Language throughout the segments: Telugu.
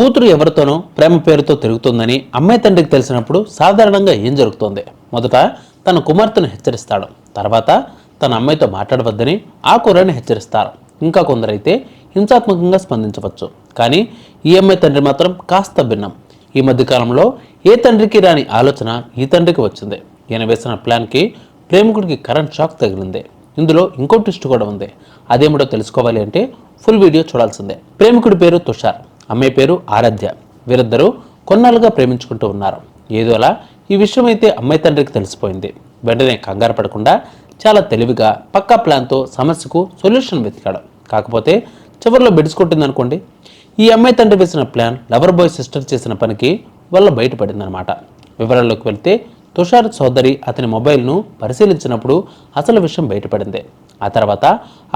కూతురు ఎవరితోనో ప్రేమ పేరుతో తిరుగుతుందని అమ్మాయి తండ్రికి తెలిసినప్పుడు సాధారణంగా ఏం జరుగుతుంది? మొదట తన కుమార్తెను హెచ్చరిస్తాడు. తర్వాత తన అమ్మాయితో మాట్లాడవద్దని ఆ కుర్రాన్ని హెచ్చరిస్తారు. ఇంకా కొందరైతే హింసాత్మకంగా స్పందించవచ్చు. కానీ ఈ అమ్మాయి తండ్రి మాత్రం కాస్త భిన్నం. ఈ మధ్యకాలంలో ఏ తండ్రికి రాని ఆలోచన ఈ తండ్రికి వచ్చింది. ఈయన వేసిన ప్లాన్కి ప్రేమికుడికి కరెంట్ షాక్ తగిలింది. ఇందులో ఇంకో ట్విస్ట్ కూడా ఉంది. అదేమిటో తెలుసుకోవాలి అంటే ఫుల్ వీడియో చూడాల్సిందే. ప్రేమికుడి పేరు తుషార్. అమ్మాయి పేరు ఆరాధ్య. వీరిద్దరూ కొన్నాళ్ళుగా ప్రేమించుకుంటూ ఉన్నారు. ఏదోలా ఈ విషయం అయితే అమ్మాయి తండ్రికి తెలిసిపోయింది. వెంటనే కంగారు పడకుండా చాలా తెలివిగా పక్కా ప్లాన్తో సమస్యకు సొల్యూషన్ వెతికాడు. కాకపోతే చివరిలో బెడిసికొట్టింది అనుకోండి ఈ అమ్మాయి తండ్రి వేసిన ప్లాన్ లవర్ బాయ్ సిస్టర్ చేసిన పనికి వల్ల బయటపడిందనమాట వివరాల్లోకి వెళ్తే తుషార్ సోదరి అతని మొబైల్ను పరిశీలించినప్పుడు అసలు విషయం బయటపడింది. ఆ తర్వాత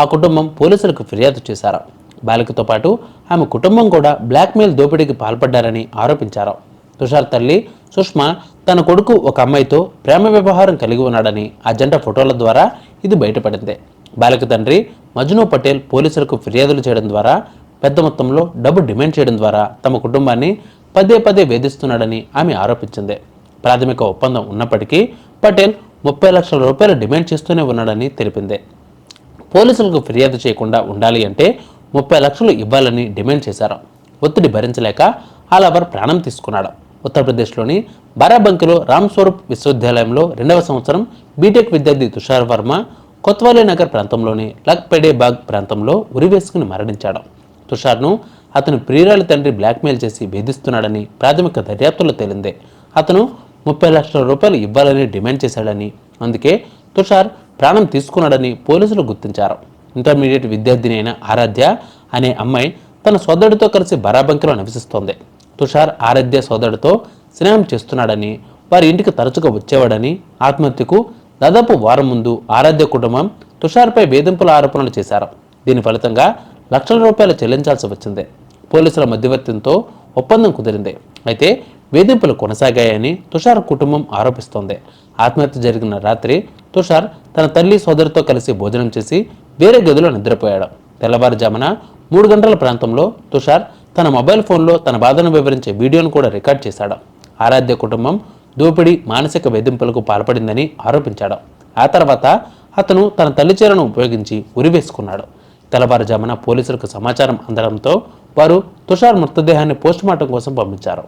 ఆ కుటుంబం పోలీసులకు ఫిర్యాదు చేశారు. బాలికతో పాటు ఆమె కుటుంబం కూడా బ్లాక్మెయిల్ దోపిడీకి పాల్పడ్డారని ఆరోపించారు. తుషార్ తల్లి సుష్మా తన కొడుకు ఒక అమ్మాయితో ప్రేమ వ్యవహారం కలిగి ఉన్నాడని ఆ జంట ఫోటోల ద్వారా ఇది బయటపడింది. బాలిక తండ్రి మజ్ను పటేల్ పోలీసులకు ఫిర్యాదులు చేయడం ద్వారా పెద్ద మొత్తంలో డబ్బు డిమాండ్ చేయడం ద్వారా తమ కుటుంబాన్ని పదే పదే వేధిస్తున్నాడని ఆమె ఆరోపించింది. ప్రాథమిక ఒప్పందం ఉన్నప్పటికీ పటేల్ ముప్పై లక్షల రూపాయలు డిమాండ్ చేస్తూనే ఉన్నాడని తెలిపింది. పోలీసులకు ఫిర్యాదు చేయకుండా ఉండాలి అంటే ముప్పై లక్షలు ఇవ్వాలని డిమాండ్ చేశారు. ఒత్తిడి భరించలేక ఆలవర్ ప్రాణం తీసుకున్నాడు. ఉత్తరప్రదేశ్లోని బారాబంకిలో రామ్ స్వరూప్ విశ్వవిద్యాలయంలో రెండవ సంవత్సరం బీటెక్ విద్యార్థి తుషార్ వర్మ కొత్వాలే నగర్ ప్రాంతంలోని లక్పెడే బాగ్ ప్రాంతంలో ఉరివేసుకుని మరణించాడు. తుషార్ను అతని ప్రియురాలి తండ్రి బ్లాక్మెయిల్ చేసి వేధిస్తున్నాడని ప్రాథమిక దర్యాప్తులో తేలింది. అతను ముప్పై లక్షల రూపాయలు ఇవ్వాలని డిమాండ్ చేశాడని అందుకే తుషార్ ప్రాణం తీసుకున్నాడని పోలీసులు గుర్తించారు. ఇంటర్మీడియట్ విద్యార్థిని అయిన ఆరాధ్య అనే అమ్మాయి తన సోదరుడితో కలిసి బరాబంకిలో నివసిస్తోంది. తుషార్ ఆరాధ్య సోదరుడితో స్నేహం చేస్తున్నాడని వారి ఇంటికి తరచుగా వచ్చేవాడని ఆత్మహత్యకు దాదాపు వారం ముందు ఆరాధ్య కుటుంబం తుషార్పై వేధింపుల ఆరోపణలు చేశారు. దీని ఫలితంగా లక్షల రూపాయలు చెల్లించాల్సి వచ్చింది. పోలీసుల మధ్యవర్తితో ఒప్పందం కుదిరింది. అయితే వేధింపులు కొనసాగాయని తుషార్ కుటుంబం ఆరోపిస్తోంది. ఆత్మహత్య జరిగిన రాత్రి తుషార్ తన తల్లి సోదరితో కలిసి భోజనం చేసి వేరే గదిలో నిద్రపోయాడు. తెల్లవారుజామున మూడు గంటల ప్రాంతంలో తుషార్ తన మొబైల్ ఫోన్లో తన బాధను వివరించే వీడియోను కూడా రికార్డ్ చేశాడు. ఆరాధ్య కుటుంబం దోపిడీ మానసిక వేధింపులకు పాల్పడిందని ఆరోపించాడు. ఆ తర్వాత అతను తన తల్లి చీరను ఉపయోగించి ఉరివేసుకున్నాడు. తెల్లవారుజామున పోలీసులకు సమాచారం అందడంతో వారు తుషార్ మృతదేహాన్ని పోస్టుమార్టం కోసం పంపించారు.